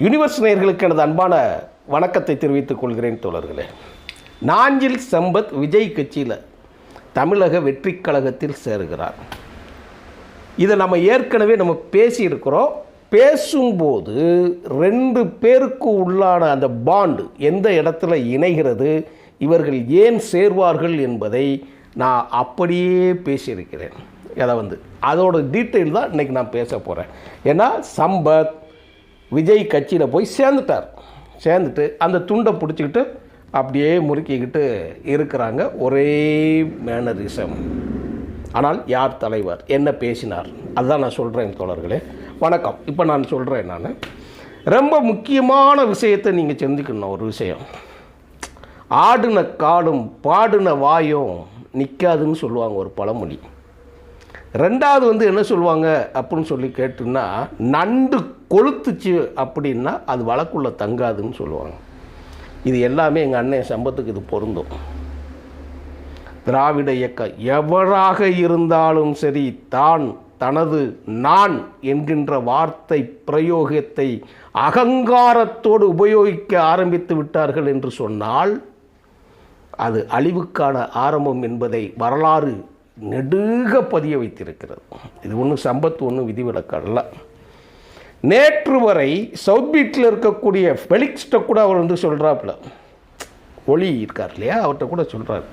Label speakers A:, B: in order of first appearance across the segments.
A: Universe நேயர்களுக்கு எனது அன்பான வணக்கத்தை தெரிவித்துக் கொள்கிறேன் தோழர்களே. நாஞ்சில் சம்பத் விஜய் கட்சியில் தமிழக வெற்றிக் கழகத்தில் சேருகிறார். இதை நம்ம ஏற்கனவே நம்ம பேசியிருக்கிறோம். பேசும்போது ரெண்டு பேருக்கு உள்ளான அந்த பாண்டு எந்த இடத்துல இணைகிறது இவர்கள் ஏன் சேர்வார்கள் என்பதை நான் அப்படியே பேசியிருக்கிறேன். அதை வந்து அதோட டீட்டெயில் தான் இன்றைக்கி நான் பேச போகிறேன் ஏன்னா சம்பத் விஜய் கட்சியில் போய் சேர்ந்துட்டார். சேர்ந்துட்டு அந்த துண்டை பிடிச்சிக்கிட்டு அப்படியே முறுக்கிக்கிட்டு இருக்கிறாங்க. ஒரே மேனரிசம் ஆனால் யார் தலைவர்? என்ன பேசினார்? அதுதான் நான் சொல்கிறேன் தோழர்களே. வணக்கம். இப்போ நான் சொல்கிறேன் நான். ரொம்ப முக்கியமான விஷயத்தை நீங்கள் சிந்திக்கணும் ஒரு விஷயம். ஆடின காடும் பாடின வாயும் நிற்காதுன்னு சொல்லுவாங்க ஒரு பழமொழி. ரெண்டாவது வந்து என்ன சொல்லுவாங்க அப்படின்னு சொல்லி கேட்டுன்னா நண்டு கொளுத்துச்சு அப்படின்னா அது வழக்குள்ளே தங்காதுன்னு சொல்லுவாங்க. இது எல்லாமே எங்கள் அண்ணன் சம்பத்துக்கு இது பொருந்தும். திராவிட இயக்கம் எவராக இருந்தாலும் சரி தான் தனது நான் என்கின்ற வார்த்தை பிரயோகத்தை அகங்காரத்தோடு உபயோகிக்க ஆரம்பித்து விட்டார்கள் என்று சொன்னால் அது அழிவுக்கான ஆரம்பம் என்பதை வரலாறு நெடுக பதிய வைத்திருக்கிறது. இது ஒன்றும் சம்பத்து ஒன்றும் விதிவிலக்கல்ல நேற்று வரை சவுத் பீட்டில் இருக்கக்கூடிய ஃபெலிக்ஸ்ட்ட கூட அவர் வந்து சொல்கிறாப்புல ஒளி இருக்கார் இல்லையா? அவர்கிட்ட கூட சொல்கிறார்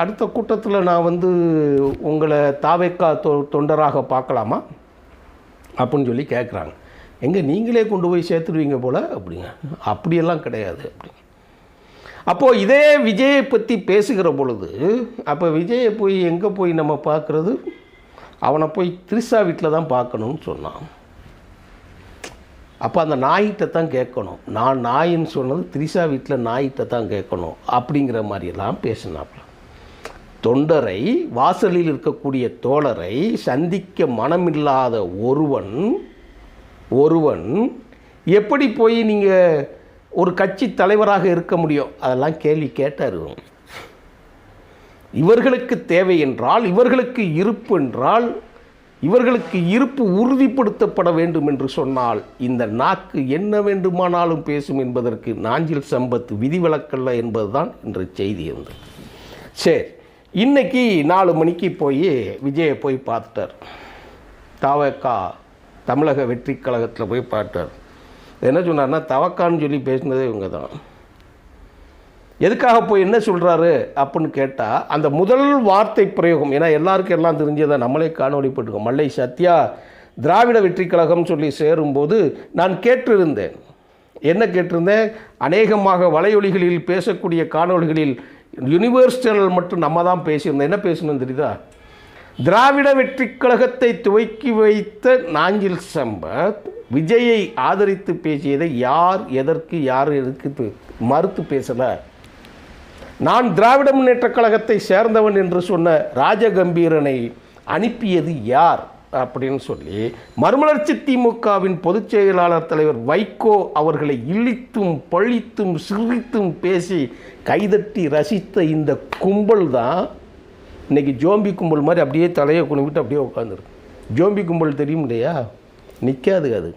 A: அடுத்த கூட்டத்தில் நான் வந்து உங்களை தாவேக்கா தொ தொண்டராக பார்க்கலாமா? அப்படின்னு சொல்லி கேட்குறாங்க எங்கே நீங்களே கொண்டு போய் சேர்த்துருவீங்க போல் அப்படிங்க. அப்படியெல்லாம் கிடையாது அப்படி அப்போது இதே விஜயை பற்றி பேசுகிற பொழுது அப்போ விஜயை போய் எங்கே போய் நம்ம பார்க்குறது? அவனை போய் திரிசா வீட்டில் தான் பார்க்கணும்னு சொன்னான். அப்போ அந்த நாய்கிட்ட தான் கேட்கணும். நான் நாயின்னு சொன்னது திரிசா வீட்டில் நாய்கிட்ட தான் கேட்கணும். அப்படிங்கிற மாதிரியெல்லாம் பேசினாப்புல தொண்டரை வாசலில் இருக்கக்கூடிய தோழரை சந்திக்க மனமில்லாத ஒருவன் ஒருவன் எப்படி போய் நீங்கள் ஒரு கட்சி தலைவராக இருக்க முடியும்? அதெல்லாம் கேள்வி கேட்டார் இவர்களுக்கு தேவை என்றால் இவர்களுக்கு இருப்பு என்றால் இவர்களுக்கு இருப்பு உறுதிப்படுத்தப்பட வேண்டும் என்று சொன்னால் இந்த நாக்கு என்ன வேண்டுமானாலும் பேசும் என்பதற்கு நாஞ்சில் சம்பத் விதிவிலக்கல்ல என்பதுதான் இன்று செய்தி இருந்தது சரி இன்னைக்கு நாலு மணிக்கு போய் விஜயை போய் பார்த்துட்டார். தாவக்கா தமிழக வெற்றி கழகத்தில் போய் பார்த்தார். என்ன சொன்னார்னா தவக்கான்னு சொல்லி பேசினதே இவங்க தான் எதுக்காக போய் என்ன சொல்கிறாரு அப்படின்னு கேட்டால் அந்த முதல் வார்த்தை பிரயோகம் ஏன்னா எல்லாருக்கும் எல்லாம் தெரிஞ்சதை நம்மளே காணொலிப்பட்டிருக்கோம் மல்லை சத்யா திராவிட வெற்றி கழகம் சொல்லி சேரும்போது நான் கேட்டிருந்தேன். என்ன கேட்டிருந்தேன்? அநேகமாக வலையொலிகளில் பேசக்கூடிய காணொலிகளில் யூனிவர்ஸ் சேனல் மட்டும் நம்ம தான் பேசியிருந்தோம். என்ன பேசணும் தெரியுதா? திராவிட வெற்றி கழகத்தை துவக்கி வைத்த நாஞ்சில் சம்பத் விஜயை ஆதரித்து பேசியதை யார் எதற்கு யார் எதற்கு மறுத்து பேசலை? நான் திராவிட முன்னேற்றக் கழகத்தை சேர்ந்தவன் என்று சொன்ன ராஜகம்பீரனை அனுப்பியது யார் அப்படின்னு சொல்லி மறுமலர்ச்சி திமுகவின் பொதுச் செயலாளர் தலைவர் வைகோ அவர்களை இழித்தும் பழித்தும் சிரித்தும் பேசி கைதட்டி ரசித்த இந்த கும்பல் தான் இன்றைக்கி ஜோம்பி கும்பல் மாதிரி அப்படியே தலையை குணிவிட்டு அப்படியே உட்காந்துருக்கு ஜோம்பி கும்பல் தெரியும் இல்லையா? நிற்காது அது.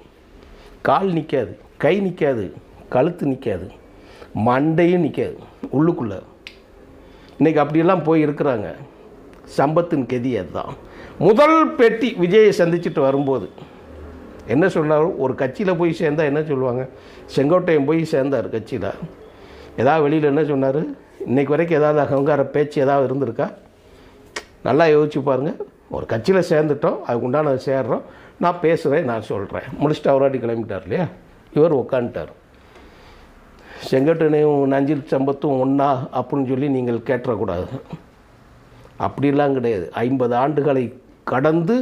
A: கால் நிற்காது கை நிற்காது கழுத்து நிற்காது மண்டையும் நிற்காது உள்ளுக்குள்ளே. இன்றைக்கி அப்படியெல்லாம் போய் இருக்கிறாங்க சம்பத்தின் கெதி அதுதான். முதல் பெட்டி விஜயை சந்திச்சுட்டு வரும்போது என்ன சொன்னார் ஒரு கட்சியில் போய் சேர்ந்தால் என்ன சொல்லுவாங்க? செங்கோட்டையன் போய் சேர்ந்தார் கட்சியில். ஏதாவது வெளியில் என்ன சொன்னார்? இன்றைக்கு வரைக்கும் ஏதாவது அகங்கார பேச்சு ஏதாவது இருந்திருக்கா? நல்லா யோசிச்சு பாருங்கள் ஒரு கட்சியில் சேர்ந்துட்டோம் அதுக்கு உண்டான சேர்றோம். நான் பேசுகிறேன் நான் சொல்கிறேன் முடிச்சுட்டு அவராட்டி கிளம்பிட்டார் இல்லையா? இவர் உட்காந்துட்டார் செங்கட்டனையும் நஞ்சில் சம்பத்தும் ஒன்றா அப்படின்னு சொல்லி நீங்கள் கேட்டக்கூடாது அப்படிலாம் கிடையாது. ஐம்பது ஆண்டுகளை கடந்து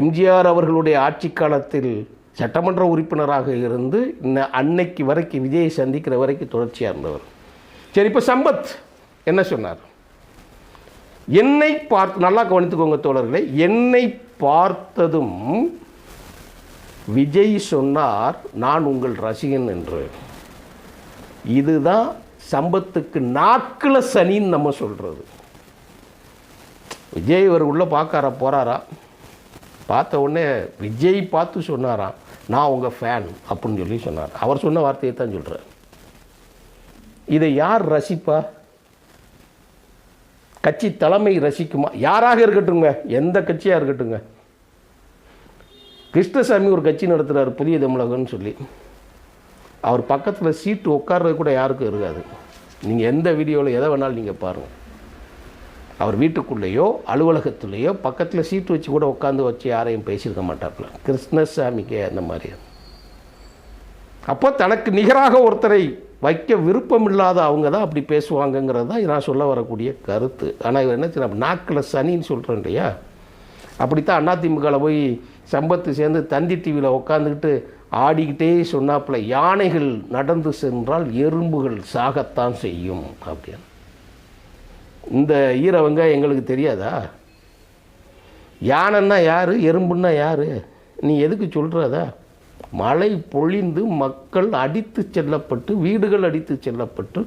A: எம்ஜிஆர் அவர்களுடைய ஆட்சி காலத்தில் சட்டமன்ற உறுப்பினராக இருந்து இன்ன அன்னைக்கு வரைக்கும் விஜயை சந்திக்கிற வரைக்கும் தொடர்ச்சியாக இருந்தவர். சரி இப்போ சம்பத் என்ன சொன்னார்? என்னை பார்த்து நல்லா கவனித்துக்கோங்க தோழர்களே என்னை பார்த்ததும் விஜய் சொன்னார் நான் உங்கள் ரசிகன் என்று. இதுதான் சம்பத்துக்கு நாக்கில் சனின்னு நம்ம சொல்கிறது விஜய் இவர் உள்ளே பார்க்காரா போகிறாரா பார்த்த உடனே விஜய் பார்த்து சொன்னாராம் நான் உங்கள் ஃபேன் அப்படின்னு சொல்லி சொன்னார். அவர் சொன்ன வார்த்தையை தான் சொல்கிறார் இதை யார் ரசிப்பா? கட்சி தலைமை ரசிக்குமா? யாராக இருக்கட்டுங்க எந்த கட்சியாக இருக்கட்டுங்க கிருஷ்ணசாமி ஒரு கட்சி நடத்துகிறார் புதிய தமிழகம்னு சொல்லி. அவர் பக்கத்தில் சீட்டு உட்கார்றது கூட யாருக்கும் இருக்காது. நீங்கள் எந்த வீடியோவில் எதை வேணாலும் நீங்கள் பாருங்கள் அவர் வீட்டுக்குள்ளேயோ அலுவலகத்துலேயோ பக்கத்தில் சீட்டு வச்சு கூட உட்காந்து வச்சு யாரையும் பேசியிருக்க மாட்டாப்புல. கிருஷ்ணசாமிக்கு அந்த மாதிரி. அப்போ தனக்கு நிகராக ஒருத்தரை வைக்க விருப்பம் இல்லாத அவங்க தான் அப்படி பேசுவாங்கங்கிறது தான் நான் சொல்ல வரக்கூடிய கருத்து. ஆனால் இவர் என்ன செய்யணும் நாக்கில் சனின்னு சொல்கிறேன் இல்லையா? அப்படித்தான் அதிமுகவில் போய் சம்பத்து சேர்ந்து தந்தி டிவியில் உட்காந்துக்கிட்டு ஆடிக்கிட்டே சொன்னாப்புல யானைகள் நடந்து சென்றால் எறும்புகள் சாகத்தான் செய்யும். அப்படின்னு இந்த ஈரவங்க எங்களுக்கு தெரியாதா? யானைன்னா யார்? எறும்புன்னா யார்? நீ எதுக்கு சொல்கிறதா மழை பொழிந்து மக்கள் அடித்து செல்லப்பட்டு வீடுகள் அடித்து செல்லப்பட்டு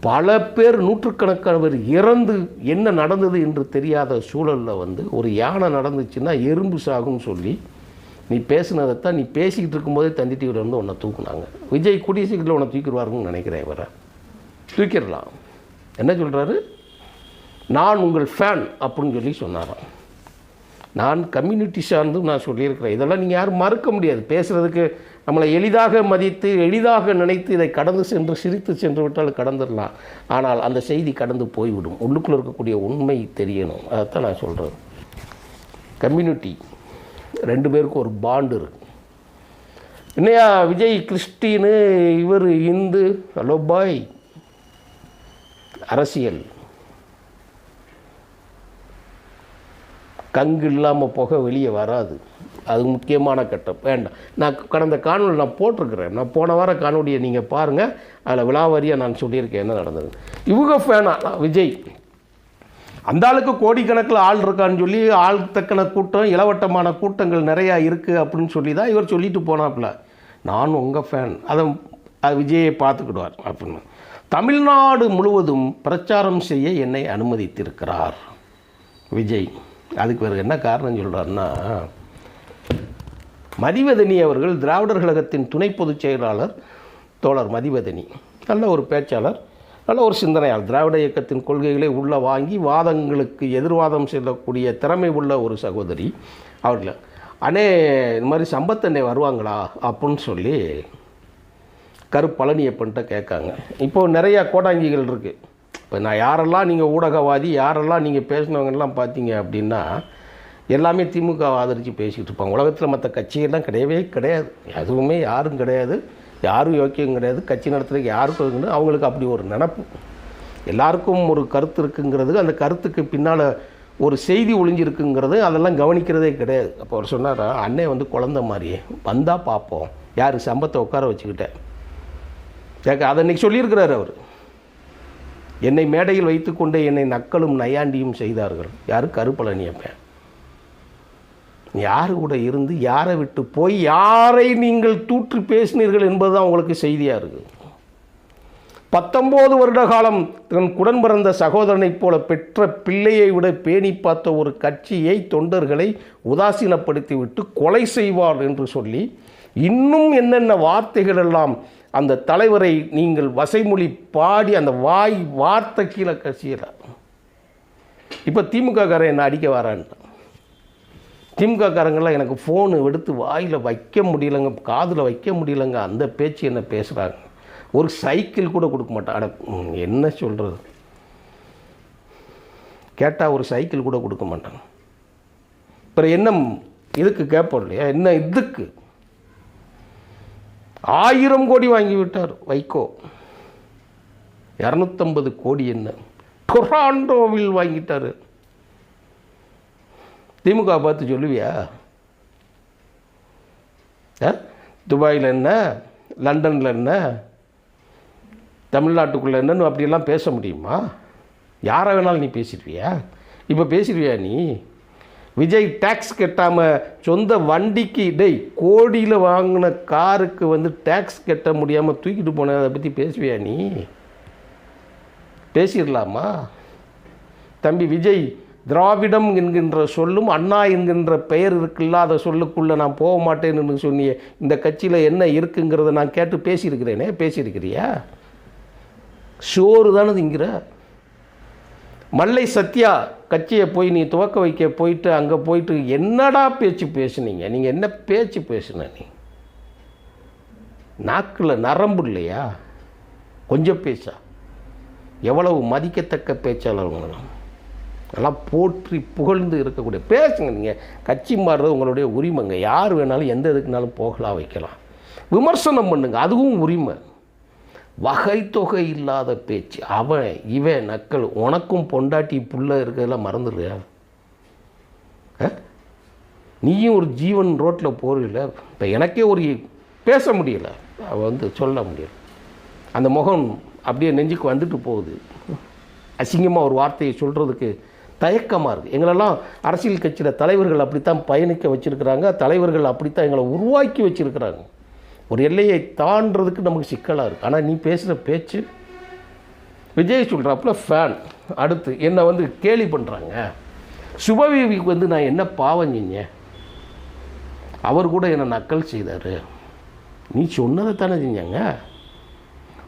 A: பல பேர் நூற்றுக்கணக்கானவர் இறந்து என்ன நடந்தது என்று தெரியாத சூழலில் வந்து ஒரு யானை நடந்துச்சுன்னா எறும்பு சாகும்னு சொல்லி நீ பேசுனதைத்தான் நீ பேசிக்கிட்டு இருக்கும்போதே தந்தி டிவியில் வந்து உன்னை தூக்குனாங்க. விஜய் கூடிய சீக்கிரத்தில் உன்னை தூக்கிடுவாருன்னு நினைக்கிறேன் இவரை. தூக்கிடலாம். என்ன சொல்கிறாரு நான் உங்கள் ஃபேன் அப்படின்னு சொல்லி சொன்னாராம். நான் கம்யூனிட்டி சார்ந்தும் நான் சொல்லியிருக்கிறேன். இதெல்லாம் நீங்கள் யாரும் மறுக்க முடியாது. பேசுகிறதுக்கு நம்மளை எளிதாக மதித்து எளிதாக நினைத்து இதை கடந்து சென்று சிரித்து சென்று விட்டால் கடந்துடலாம். ஆனால் அந்த செய்தி கடந்து போய்விடும். உள்ளுக்குள்ளே இருக்கக்கூடிய உண்மை தெரியணும். அதைத்தான் நான் சொல்கிறேன் கம்யூனிட்டி ரெண்டு பேருக்கும் ஒரு பாண்டு இருக்கு. என்னையா விஜய் கிறிஸ்டின்னு இவர் இந்து ஹலோ பாய் அரசியல். கங்கு இல்லாமல் போக வெளியே வராது. அது முக்கியமான கட்டம். வேண்டாம். நான் கடந்த காணொலி நான் போட்டிருக்கிறேன். நான் போன வார காணொலியை நீங்கள் பாருங்கள் அதில் விழாவாரியாக நான் சொல்லியிருக்கேன் என்ன நடந்தது இவங்க ஃபேனா விஜய். அந்த ஆளுக்கு கோடிக்கணக்கில் ஆள் இருக்கான்னு சொல்லி ஆள் தக்கன கூட்டம் இளவட்டமான கூட்டங்கள் நிறையா இருக்குது அப்படின்னு சொல்லி தான் இவர் சொல்லிட்டு போனாப்புல. நான் உங்கள் ஃபேன் அதை அது விஜயை பார்த்துக்கிடுவார் அப்படின்னு. தமிழ்நாடு முழுவதும் பிரச்சாரம் செய்ய என்னை அனுமதித்திருக்கிறார் விஜய். அதுக்கு வேறு என்ன காரணம் சொல்கிறாருன்னா மதிவதனி அவர்கள் திராவிடர் கழகத்தின் துணை பொதுச் செயலாளர் தோழர் மதிவதனி. நல்ல ஒரு பேச்சாளர். நல்ல ஒரு சிந்தனையால் திராவிட இயக்கத்தின் கொள்கைகளை உள்ளே வாங்கி வாதங்களுக்கு எதிர்வாதம் செல்லக்கூடிய திறமை உள்ள ஒரு சகோதரி அவர்கள். அண்ணே இந்த மாதிரி சம்பத்தண்ணே வருவாங்களா? அப்படின்னு சொல்லி கருப்பழனியப்பன்ட்ட கேட்காங்க. இப்போது நிறையா கோடாங்கிகள் இருக்குது இப்போ நான் யாரெல்லாம் நீங்கள் ஊடகவாதி யாரெல்லாம் நீங்கள் பேசினவங்கெல்லாம் பார்த்தீங்க அப்படின்னா எல்லாமே திமுக ஆதரித்து பேசிகிட்டு இருப்பாங்க. உலகத்தில் மற்ற கட்சியெல்லாம் கிடையவே கிடையாது. எதுவுமே யாரும் கிடையாது. யாரும் யோக்கியம் கிடையாது. கட்சி நடத்துறதுக்கு யாருக்கும் இருக்குன்னு அவங்களுக்கு அப்படி ஒரு நினப்பு. எல்லாருக்கும் ஒரு கருத்து இருக்குங்கிறது அந்த கருத்துக்கு பின்னால் ஒரு செய்தி ஒளிஞ்சிருக்குங்கிறது அதெல்லாம் கவனிக்கிறதே கிடையாது. அப்போ அவர் சொன்னார் அண்ணே வந்து குழந்த மாதிரியே வந்தால் பார்ப்போம் யார்? சம்பத்தை உட்கார வச்சுக்கிட்டேன் கேட்க அதை அன்றைக்கி சொல்லியிருக்கிறார் அவர். என்னை மேடையில் வைத்துக்கொண்டே என்னை நக்கலும் நையாண்டியும் செய்தார்கள். யார்? கருப்பழனியப்பேன். யார் கூட இருந்து யாரை விட்டு போய் யாரை நீங்கள் தூற்று பேசினீர்கள் என்பது தான் உங்களுக்கு செய்தியாக இருக்குது. பத்தொம்போது வருட காலம் தன் குடன் பிறந்த சகோதரனைப் போல பெற்ற பிள்ளையை விட பேணி பார்த்த ஒரு கட்சியை தொண்டர்களை உதாசீனப்படுத்தி விட்டு கொலை செய்வார் என்று சொல்லி இன்னும் என்னென்ன வார்த்தைகள் எல்லாம் அந்த தலைவரை நீங்கள் வசைமொழி பாடி அந்த வாய் வார்த்தை கீழே கசியல. இப்போ திமுக காரன் என்ன அடிக்க வரான்ட்டான்? திமுக எனக்கு ஃபோனு எடுத்து வாயில் வைக்க முடியலங்க காதில் வைக்க முடியலங்க. அந்த பேச்சு என்ன பேசுகிறாங்க ஒரு சைக்கிள் கூட கொடுக்க மாட்டான் அட என்ன சொல்கிறது கேட்டால் ஒரு சைக்கிள் கூட கொடுக்க மாட்டாங்க அப்புறம் என்ன இதுக்கு கேட்போம் இல்லையா? என்ன இதுக்கு? ஆயிரம் கோடி வாங்கி விட்டார் வைகோ. இரநூத்தம்பது கோடி என்ன? டொராண்டோவில் வாங்கிட்டார். திமுக பார்த்து சொல்லுவியா? ஆ? துபாயில் என்ன? லண்டனில் என்ன? தமிழ்நாட்டுக்குள்ளே என்னன்னு அப்படியெல்லாம் பேச முடியுமா? யாரை வேணாலும் நீ பேசிடுவியா? இப்போ பேசிடுவியா நீ? விஜய் டேக்ஸ் கட்டாமல் சொந்த வண்டிக்கு டெய் கோடியில் வாங்கின காருக்கு வந்து டேக்ஸ் கட்ட முடியாமல் தூக்கிட்டு போன அதை பற்றி பேசுவியா நீ? பேசிடலாமா? தம்பி விஜய் திராவிடம் என்கின்ற சொல்லும் அண்ணா என்கின்ற பெயர் இருக்குல்ல அதை சொல்லுக்குள்ளே நான் போக மாட்டேன்னு சொன்னியே இந்த கட்சியில் என்ன இருக்குங்கிறத நான் கேட்டு பேசியிருக்கிறேனே பேசியிருக்கிறியா? சோறு தானே திங்கிற? மல்லை சத்யா கட்சியை போய் நீ துவக்க வைக்க போயிட்டு அங்கே போயிட்டு என்னடா பேச்சு பேசுனீங்க? நீங்கள் என்ன பேச்சு பேசுன நீ? நாக்கில் நரம்பு இல்லையா? கொஞ்சம் பேச்சா எவ்வளவு மதிக்கத்தக்க பேச்சாளர்கள் நல்லா போற்றி புகழ்ந்து இருக்கக்கூடிய பேசுங்க நீங்கள் கட்சி மாறுறது உங்களுடைய உரிமைங்க. யார் வேணாலும் எந்த இதுக்குனாலும் போகலாம் வைக்கலாம். விமர்சனம் பண்ணுங்க. அதுவும் உரிமை. வகை தொகை இல்லாத பேச்சு. அவன் இவன் நக்கல். உனக்கும் பொண்டாட்டி புள்ள இருக்கிறதெல்லாம் மறந்துடுறியா? நீயும் ஒரு ஜீவன் ரோட்டில் போறில்ல. இப்போ எனக்கே ஒரு பேச முடியல. அவள் வந்து சொல்ல முடியல. அந்த முகம் அப்படியே நெஞ்சுக்கு வந்துட்டு போகுது. அசிங்கமாக ஒரு வார்த்தையை சொல்கிறதுக்கு தயக்கமாக இருக்குது எங்களெல்லாம் அரசியல் கட்சியில் தலைவர்கள் அப்படித்தான் பயணிக்க வச்சுருக்கிறாங்க. தலைவர்கள் அப்படித்தான் எங்களை உருவாக்கி வச்சுருக்கிறாங்க. ஒரு எல்லையை தாண்டுறதுக்கு நமக்கு சிக்கலாக இருக்குது ஆனால் நீ பேசுகிற பேச்சு விஜய் சொல்கிறாப்புல ஃபேன் அடுத்து என்னை வந்து கேலி பண்ணுறாங்க சுபவிவிக்கு வந்து நான் என்ன பாவம் செஞ்சேன் அவர் கூட என்னை நக்கல் செய்தார்? நீ சொன்னதை தானே செஞ்சாங்க?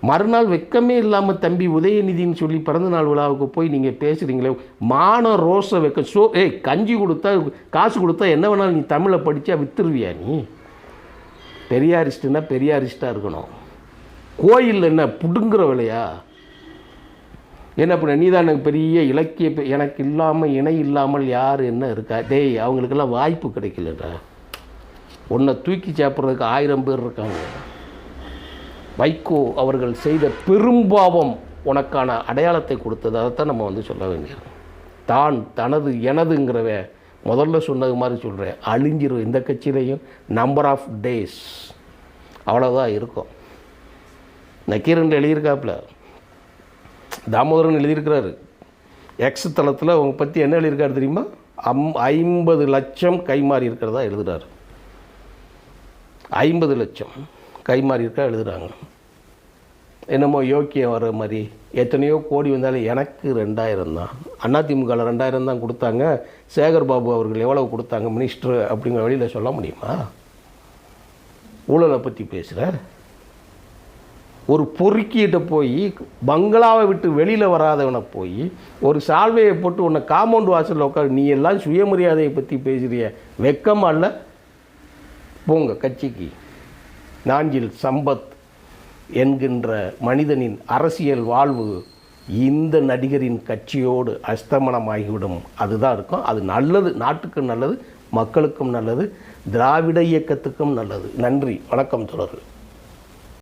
A: மறுநாள் வெக்கமே இல்லாமல் தம்பி உதயநிதின்னு சொல்லி பிறந்தநாள் விழாவுக்கு போய் நீங்கள் பேசுகிறீங்களே மான ரோஸை வைக்க சோ ஏய் கஞ்சி கொடுத்தா காசு கொடுத்தா என்ன வேணாலும் நீ தமிழை படித்தா வித்துருவியா நீ? பெரியாரிஸ்ட்டுனா பெரியாரிஸ்ட்டாக இருக்கணும். கோயில் என்ன புடுங்குற விலையா? என்ன பண்ண நீ தான் எனக்கு பெரிய இலக்கிய எனக்கு இல்லாமல் இணை இல்லாமல் யார் என்ன இருக்கா? டேய் அவங்களுக்கெல்லாம் வாய்ப்பு கிடைக்கலடா. உன்னை தூக்கி சாப்பிட்றதுக்கு ஆயிரம் பேர் இருக்காங்க. வைகோ அவர்கள் செய்த பெரும்பாவம் உனக்கான அடையாளத்தை கொடுத்தது. அதைத்தான் நம்ம வந்து சொல்ல வேண்டியது. தான் தனது எனதுங்கிறவ முதல்ல சொன்னது மாதிரி சொல்கிறேன் அழிஞ்சிரும் இந்த கட்சியிலையும். நம்பர் ஆஃப் டேஸ் அவ்வளோதான் இருக்கும். நக்கீரன் எழுதியிருக்காப்புல. தாமோதரன் எழுதியிருக்கிறாரு. எக்ஸ் தளத்தில் அவங்க பற்றி என்ன எழுதியிருக்காரு தெரியுமா? அம் ஐம்பது லட்சம் கைமாறி இருக்கிறதா எழுதுகிறாரு ஐம்பது லட்சம். கை இருக்கா எழுதுகிறாங்க என்னமோ யோக்கியம் வர மாதிரி. எத்தனையோ கோடி வந்தாலும் எனக்கு ரெண்டாயிரம் தான். அதிமுகவில் ரெண்டாயிரம் தான் கொடுத்தாங்க. சேகர் பாபு அவர்கள் எவ்வளவு கொடுத்தாங்க மினிஸ்டர் அப்படிங்கிற வழியில் சொல்ல முடியுமா? ஊழலை பற்றி பேசுகிற ஒரு பொறுக்கிட்ட போய் பங்களாவை விட்டு வெளியில் வராதவனை போய் ஒரு சால்வையை போட்டு உன்னை காம்பவுண்ட் வாசலில் உட்காரு நீ எல்லாம் சுயமரியாதையை பற்றி பேசுகிறிய வெக்கமா இல்லை? போங்க கட்சிக்கு. நாஞ்சில் சம்பத் என்கின்ற மனிதனின் அரசியல் வாழ்வு இந்த நடிகரின் கட்சியோடு அஸ்தமனமாகிவிடும். அதுதான் இருக்கும். அது நல்லது. நாட்டுக்கும் நல்லது மக்களுக்கும் நல்லது திராவிட இயக்கத்துக்கும் நல்லது. நன்றி. வணக்கம் தொடர்கள்.